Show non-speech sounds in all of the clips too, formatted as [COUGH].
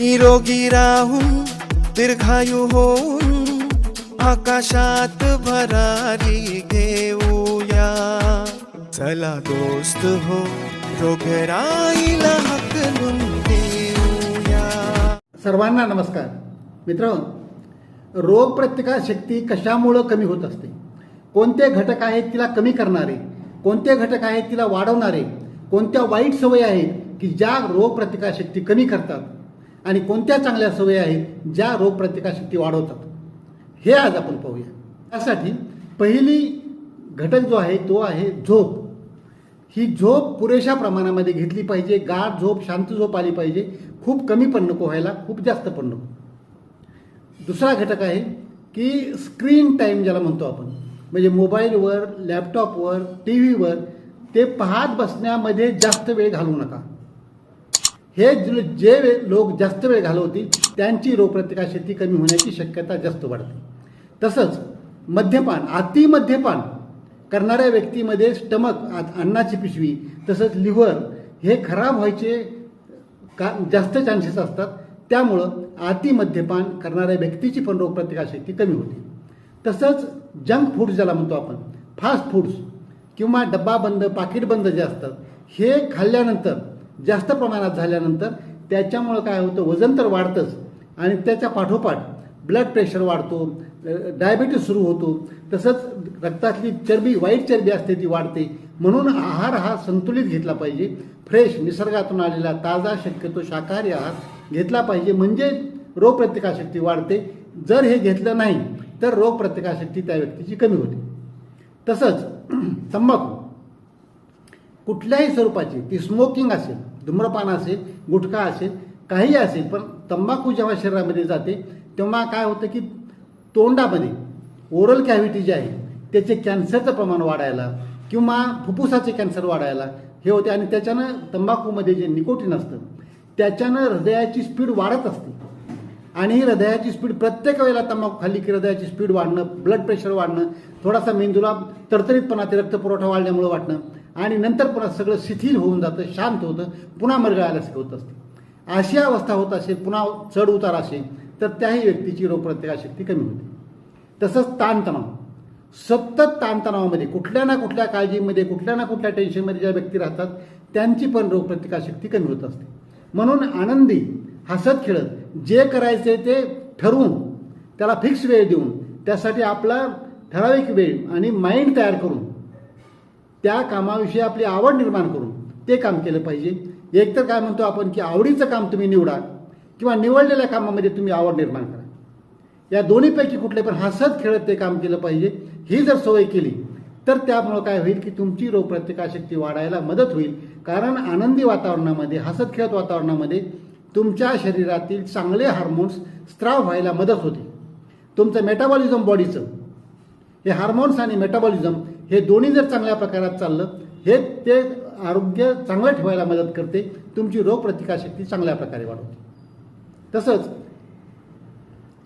निरोगी राहून दीर्घायू होऊन आकाशात भरारी घेऊया. चला दोस्त हो रोगराईला हकलून देऊया सर्वांना नमस्कार. मित्र रोग प्रतिकार शक्ती कशामुळं कमी होत असते? कोणते घटक आहेत तिला कमी करणारे? कोणते घटक आहेत तिला वाढवणारे? कोणत्या वाईट सवयी आहेत की ज्या रोग कमी करतात? आणि कोणत्या चांगल्या सवयी आहेत ज्या रोगप्रतिकारशक्ती वाढवतात? हे आज आपण पाहूया. त्यासाठी पहिली घटक जो आहे तो आहे झोप. ही झोप पुरेशा प्रमाणामध्ये घेतली पाहिजे. गाढ झोप शांत झोप आली पाहिजे. खूप कमी पण नको व्हायला खूप जास्त पण नको. दुसरा घटक आहे की स्क्रीन टाईम ज्याला म्हणतो आपण म्हणजे मोबाईलवर लॅपटॉपवर टी व्हीवर ते पाहत बसण्यामध्ये जास्त वेळ घालवू नका. हे जे जे वे- लोक जास्त वेळ घालवतील त्यांची रोगप्रतिकार शेती कमी होण्याची शक्यता जास्त वाढते. तसंच मद्यपान अति मद्यपान करणाऱ्या व्यक्तीमध्ये स्टमक आ- अन्नाची पिशवी तसंच लिव्हर हे खराब व्हायचे का जास्त चान्सेस असतात. त्यामुळं अति मद्यपान करणाऱ्या व्यक्तीची पण रोगप्रतिकारशक्ती कमी होते. तसंच जंक फूड्स ज्याला म्हणतो आपण फास्ट फूड्स किंवा डब्बा बंद पाकिट बंद जे असतात हे खाल्ल्यानंतर जास्त प्रमाणात झाल्यानंतर त्याच्यामुळं काय होतं वजन तर वाढतंच आणि त्याच्या पाठोपाठ ब्लड प्रेशर वाढतो डायबिटीस सुरू होतो. तसंच रक्तातली चरबी वाईट चरबी असते ती वाढते. म्हणून आहार हा संतुलित घेतला पाहिजे. फ्रेश निसर्गातून आलेला ताजा शक्यतो शाकाहारी आहार घेतला पाहिजे. म्हणजे रोगप्रतिकारशक्ती वाढते. जर हे घेतलं नाही तर रोगप्रतिकारशक्ती त्या व्यक्तीची कमी होते. तसंच [CLEARS THROAT] तंबाखू. कुठल्याही स्वरूपाची ती स्मोकिंग असेल धूम्रपान असेल गुटखा असेल काही असेल पण तंबाखू जेव्हा शरीरामध्ये जाते तेव्हा काय होतं की तोंडामध्ये ओरल कॅव्हिटी जे आहे त्याचे कॅन्सरचं प्रमाण वाढायला किंवा फुफ्फुसाचे कॅन्सर वाढायला हे होते आणि त्याच्यानं तंबाखूमध्ये जे निकोटीन असतं त्याच्यानं हृदयाची स्पीड वाढत असते. आणि ही हृदयाची स्पीड प्रत्येक वेळेला तंबाखू खाल्ली की हृदयाची स्पीड वाढणं ब्लड प्रेशर वाढणं थोडासा मेंदूला तरतरीतपणा ते रक्तपुरवठा वाढल्यामुळे वाटणं आणि नंतर पुन्हा सगळं शिथिल होऊन जातं शांत होतं पुन्हा मरगळायला होत असते. अशी अवस्था होत असेल पुन्हा चढ उतार असेल तर त्याही व्यक्तीची रोगप्रतिकारशक्ती कमी होते. तसंच ताणतणाव. सतत ताणतणावामध्ये कुठल्या ना कुठल्या काळजीमध्ये कुठल्या ना कुठल्या टेन्शनमध्ये ज्या व्यक्ती राहतात त्यांची पण रोगप्रतिकारशक्ती कमी होत असते. म्हणून आनंदी हसत खेळत जे करायचे ते ठरवून त्याला फिक्स वेळ देऊन त्यासाठी आपला ठराविक वेळ आणि माइंड तयार करून त्या कामाविषयी आपली आवड निर्माण करून ते काम केलं पाहिजे. एकतर काय म्हणतो आपण की आवडीचं काम तुम्ही निवडा किंवा निवडलेल्या कामामध्ये तुम्ही आवड निर्माण करा. या दोन्हीपैकी कुठले पण हसत खेळत ते काम केलं पाहिजे ही जर सवय केली तर त्यामुळं काय होईल की तुमची रोगप्रतिकारशक्ती वाढायला मदत होईल. कारण आनंदी वातावरणामध्ये हसत खेळत वातावरणामध्ये तुमच्या शरीरातील चांगले हार्मोन्स स्त्राव व्हायला मदत होते. तुमचं मेटाबॉलिझम बॉडीचं हे हार्मोन्स आणि मेटाबॉलिझम हे दोन्ही जर चांगल्या प्रकारात चाललं हे ते आरोग्य चांगलं ठेवायला मदत करते तुमची रोगप्रतिकारशक्ती चांगल्या प्रकारे वाढवते. तसंच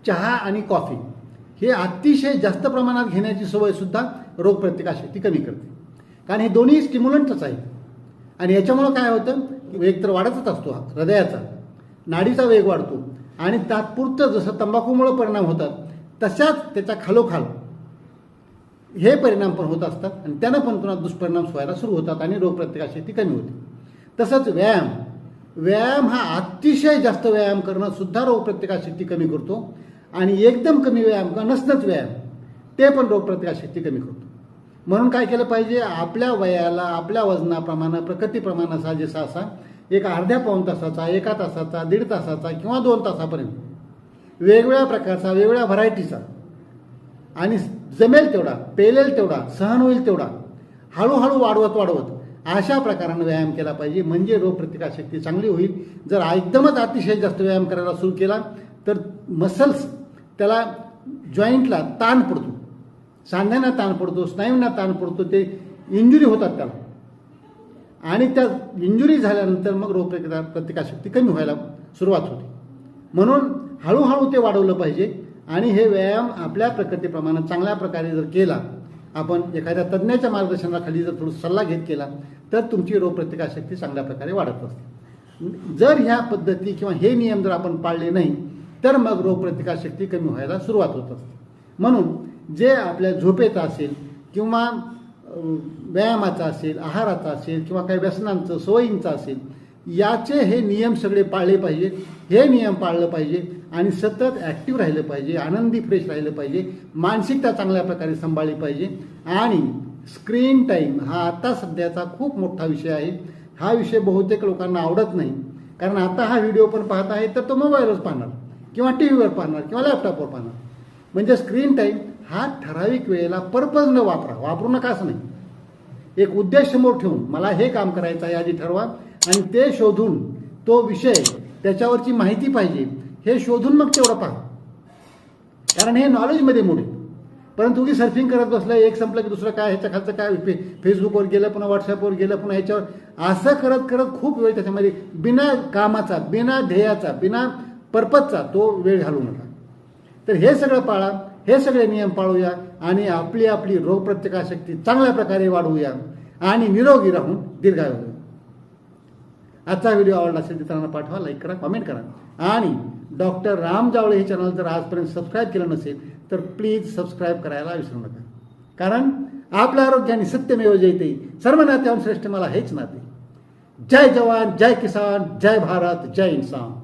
चहा आणि कॉफी हे अतिशय जास्त प्रमाणात घेण्याची सवय सुद्धा रोगप्रतिकारशक्ती कमी करते. कारण हे दोन्ही स्टिम्युलंटच आहे आणि याच्यामुळं काय होतं वेग तर वाढतच असतो हा हृदयाचा. नाडीचा वेग वाढतो. आणि तात्पुरतं जसं तंबाखूमुळं परिणाम होतात तशाच त्याच्या खालोखाल हे परिणाम पण होत असतात आणि त्यांना पण पुन्हा दुष्परिणाम व्हायला सुरू होतात आणि रोगप्रतिकारशक्ती कमी होते. तसंच व्यायाम. व्यायाम हा अतिशय जास्त व्यायाम करणं सुद्धा रोगप्रतिकारशक्ती कमी करतो आणि एकदम कमी व्यायाम किंवा नसतंच व्यायाम ते पण रोगप्रतिकारशक्ती कमी करतो. म्हणून काय केलं पाहिजे? आपल्या वयाला आपल्या वजनाप्रमाणे प्रकृतीप्रमाणाचा जसा असा एक अर्ध्या पाऊण तासाचा एका तासाचा दीड तासाचा किंवा दोन तासापर्यंत. वेगवेगळ्या प्रकारचा वेगवेगळ्या व्हरायटीचा. आणि जमेल तेवढा पेलेल तेवढा सहन होईल तेवढा. हळूहळू वाढवत वाढवत अशा प्रकारानं व्यायाम केला पाहिजे. म्हणजे रोगप्रतिकारशक्ती चांगली होईल. जर एकदमच अतिशय जास्त व्यायाम करायला सुरू केला तर मसल्स त्याला जॉईंटला ताण पडतो. सांध्यांना ताण पडतो स्नायूंना ताण पडतो ते इंजुरी होतात त्याला. आणि त्या इंजुरी झाल्यानंतर मग रोगप्रतिकार प्रतिकारशक्ती कमी व्हायला सुरुवात होते. म्हणून हळूहळू ते वाढवलं पाहिजे. आणि हे व्यायाम आपल्या प्रकृतीप्रमाणे चांगल्या प्रकारे जर केला आपण एखाद्या तज्ज्ञाच्या मार्गदर्शनाखाली जर थोडं सल्ला घेत केला तर तुमची रोगप्रतिकारशक्ती चांगल्या प्रकारे वाढत असते. जर ह्या पद्धती किंवा हे नियम जर आपण पाळले नाही तर मग रोगप्रतिकारशक्ती कमी व्हायला सुरुवात होत असते. म्हणून जे आपल्या झोपेचं असेल किंवा व्यायामाचा असेल आहाराचा असेल किंवा काही व्यसनांचं सवयींचं असेल याचे हे नियम सगळे पाळले पाहिजे हे नियम पाळलं पाहिजे आणि सतत ॲक्टिव्ह राहिलं पाहिजे आनंदी फ्रेश राहिलं पाहिजे मानसिकता चांगल्या प्रकारे सांभाळली पाहिजे आणि स्क्रीन टाईम हा आता सध्याचा खूप मोठा विषय आहे. हा विषय बहुतेक लोकांना आवडत नाही. कारण आता हा व्हिडिओ पण पाहत आहे तर तो मोबाईलवर पाहणार किंवा टी व्हीवर पाहणार किंवा लॅपटॉपवर पाहणार. म्हणजे स्क्रीन टाईम हा ठराविक वेळेला पर्पज न वापरा वापरू नका असं नाही. एक उद्देश समोर ठेवून मला हे काम करायचं आहे आधी ठरवा. आणि ते शोधून तो विषय त्याच्यावरची माहिती पाहिजे हे शोधून मग तेवढं पहा. कारण हे नॉलेजमध्ये मोडे परंतु की सर्फिंग करत बसलं एक संपलं की दुसरं काय ह्याच्या खालचं काय? फे फेसबुकवर गेलं पुन्हा व्हॉट्सअपवर गेलं पुन्हा ह्याच्यावर. असं करत करत खूप वेळ त्याच्यामध्ये बिना कामाचा बिना ध्येयाचा बिना पर्पजचा तो वेळ घालू नका. तर हे सगळं पाळा हे सगळे नियम पाळूया आणि आपली आपली रोगप्रत्यकाशक्ती चांगल्या प्रकारे वाढवूया आणि निरोगी राहून दीर्घायू आजचा व्हिडिओ आवडला असेल तर त्यांना पाठवा लाईक करा कमेंट करा. आणि डॉक्टर राम जावळे हे चॅनल जर आजपर्यंत सबस्क्राईब केलं नसेल तर प्लीज सबस्क्राईब करायला विसरू नका. कारण आपल्या आरोग्याने सत्यमेव जयते. सर्व नात्याहून श्रेष्ठ मला हेच नाते. जय जवान जय किसान जय भारत जय इन्सान.